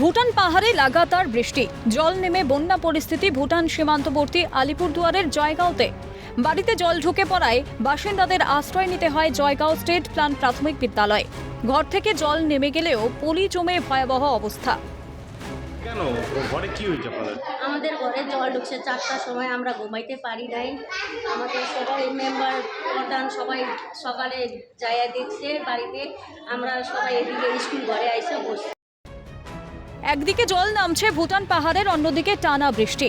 ভুটান পাহাড়ে লাগাতার বৃষ্টি। জল নেমে বন্যা পরিস্থিতি ভুটান সীমান্তবর্তী আলিপুরদুয়ারের জয়গাঁওতে। বাড়িতে জল ঢুকে পড়ায় বাসিন্দাদের আশ্রয় নিতে হয় জয়গাঁও স্টেট প্ল্যান প্রাথমিক বিদ্যালয়। ঘর থেকে জল নেমে গেলেও পলি জমে ভয়াবহ অবস্থা। কেন? ঘরে কি হয়েছে আপনাদের? আমাদের ঘরে জল ঢুকছে চারটার সময় আমরা ঘুমাইতে পারি নাই। আমাদের সবাই মেম্বার প্রধান সবাই সকালে যাইয়া দেখছে বাড়িতে। আমরা সবাই এদিকে স্কুল ঘরে আইসা বসছি। একদিকে জল নামছে ভুটান পাহাড়ের, অন্যদিকে টানা বৃষ্টি।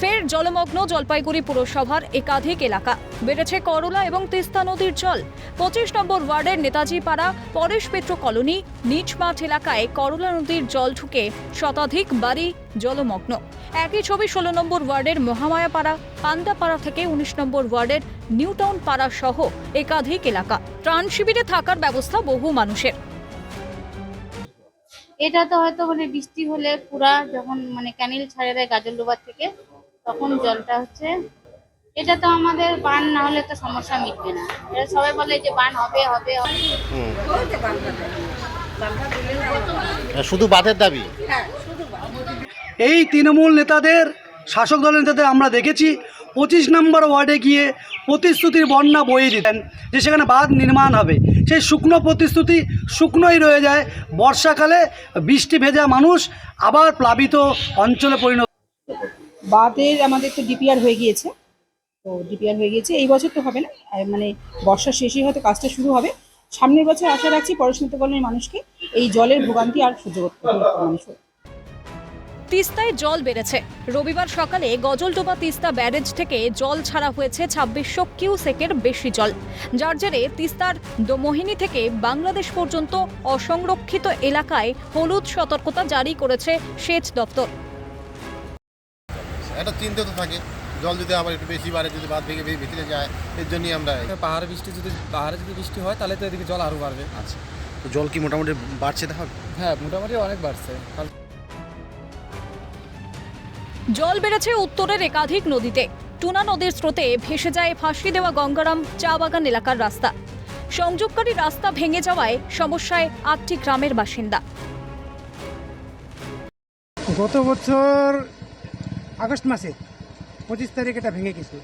ফের জলমগ্ন জলপাইগুড়ি পুরসভার একাধিক এলাকা। বেড়েছে করলা এবং তিস্তা নদীর জল। পঁচিশ নম্বর ওয়ার্ডের নেতাজি পাড়া পরেশ পেট্রো কলোনি নিচমাঠ এলাকায় করলা নদীর জল ঢুকে শতাধিক বাড়ি জলমগ্ন। একই ছবি ষোলো নম্বর ওয়ার্ডের মহামায়াপাড়া পান্ডাপাড়া থেকে উনিশ নম্বর ওয়ার্ডের নিউটাউন পাড়া সহ একাধিক এলাকা। ত্রাণ শিবিরে থাকার ব্যবস্থা বহু মানুষের। এটা তো হয়তো মানে বৃষ্টি হলে পুরা যখন মানে ক্যানেল ছাড়ে দেয় গাজল ডোবার থেকে তখন জলটা হচ্ছে এটা তো আমাদের বান না হলে তো সমস্যা মিটবে না। এটা সবাই বলে যে বান হবে হবে হবে। শুধু বাঁধের দাবি? এই তৃণমূল নেতাদের শাসক দলের নেতাদের আমরা দেখেছি পঁচিশ নম্বর ওয়ার্ডে গিয়ে প্রতিশ্রুতির বন্যা বয়ে দিতেন যে সেখানে বাঁধ নির্মাণ হবে। সেই শুকনো প্রতিশ্রুতি শুকনোই রয়ে যায়। বর্ষাকালে বৃষ্টি ভেজা মানুষ আবার প্লাবিত অঞ্চলে পরিণত বাদের আমাদের তো ডিপিআর হয়ে গিয়েছে। তো ডিপিআর হয়ে গিয়েছে। এই বছর তো হবে না। মানে বর্ষা শেষে হয়তো কাজটা শুরু হবে। সামনের বছর আশা রাখছি পড়াশোনা কলের মানুষকে এই জলের ভোগান্তি আর সহ্য করতে হবে। না মানুষ তিস্তায় জল বেড়েছে। রবিবার সকালে গজলডোবা তিস্তা ব্যারেজ থেকে জল ছাড়া হয়েছে ছাব্বিশশো কিউসেকের বেশি জল। যার জেরে তিস্তার দোমোহিনী থেকে বাংলাদেশ পর্যন্ত অসংরক্ষিত এলাকায় হলুদ সতর্কতা জারি করেছে সেচ দপ্তর। একটা চিন্তা তো থাকে। জল যদি আবার একটু বেশি বাড়ে যদি বাদ ভেঙে ভিতরে যায় এর জন্যই আমরা পাহাড়ে বৃষ্টি যদি পাহাড়ে যদি বৃষ্টি হয় তাহলে তো এদিকে জল আরও বাড়বে। আচ্ছা। তো জল কি মোটামুটি বাড়ছে দেখা হ্যাঁ মোটামুটি অনেক বাড়ছে। জল বেড়েছে উত্তরের একাধিক নদীতে। টুনা নদীর স্রোতে ভেসে যায় ফাঁসি দেওয়া গঙ্গারাম চা বাগান এলাকার রাস্তা। সংযোগকারী রাস্তা ভেঙে যাওয়ায় সমস্যায় আটটি গ্রামের বাসিন্দা। গত বছর আগস্ট মাসে পঁচিশ তারিখ এটা ভেঙে গেছে।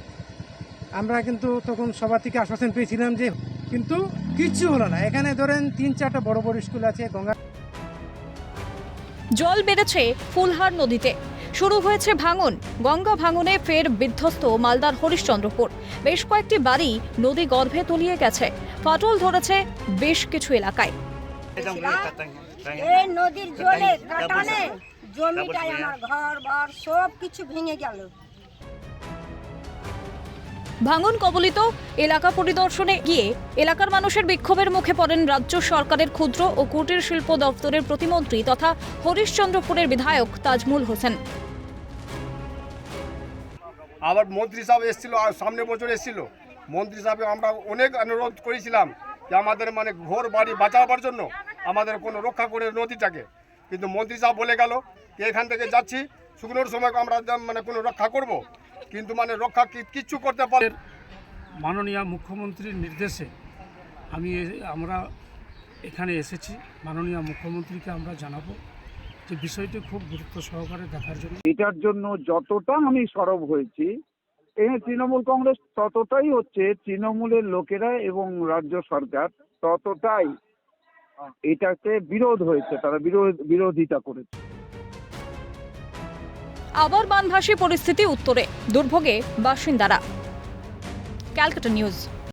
আমরা কিন্তু তখন সবার থেকে আশ্বাসন পেয়েছিলাম যে কিন্তু কিচ্ছু হলো না। এখানে ধরেন তিন চারটা বড় বড় স্কুল আছে গঙ্গা জল বেড়েছে ফুলহার নদীতে। শুরু হয়েছে ভাঙন। গঙ্গা ভাঙনে ফের বিধ্বস্ত মালদার হরিশ্চন্দ্রপুর। বেশ কয়েকটি বাড়ি নদী গর্ভে তলিয়ে গেছে। ফাটল ধরেছে বেশ কিছু এলাকায়। নদীর জলে জমিটাই আমার ঘর বার সব কিছু ভেঙে গেল। ভাঙন কবলিত এলাকা পরিদর্শনে গিয়ে এলাকার মানুষের বিক্ষোভের মুখে পড়েন রাজ্য সরকারের ক্ষুদ্র ও কুটির শিল্প দপ্তরের প্রতিমন্ত্রী তথা হরিশচন্দ্রপুরের বিধায়ক তাজমুল হোসেন। আবার মন্ত্রী সাহেব এসেছিল, আর সামনে বছর এসেছিল। মন্ত্রী সাহেব আমরা অনেক অনুরোধ করেছিলাম যে আমাদের মানে ঘর বাড়ি বাঁচাবার জন্য আমাদের কোনো রক্ষা করে নদীটাকে। কিন্তু মন্ত্রী সাহেব বলে গেল এখান থেকে যাচ্ছি, শুকনোর সময় আমরা মানে কোনো রক্ষা করব। কিন্তু মানে রক্ষা কি- কিচ্ছু করতে পারে? মাননীয় মুখ্যমন্ত্রীর নির্দেশে আমি এ- আমরা এখানে এসেছি। মাননীয় মুখ্যমন্ত্রীকে আমরা জানাব যে বিষয়টি খুব গুরুত্ব সহকারে দেখার জন্য। এটার জন্য যতটা আমি সরব হয়েছি এখানে তৃণমূল কংগ্রেস ততটাই হচ্ছে তৃণমূলের লোকেরা এবং রাজ্য সরকার ততটাই এটাকে বিরোধ হয়েছে তারা বিরোধ বিরোধিতা করেছে। আবার বানভাসী পরিস্থিতি উত্তরে। দুর্ভোগে বাসিন্দারা। ক্যালকাটা নিউজ।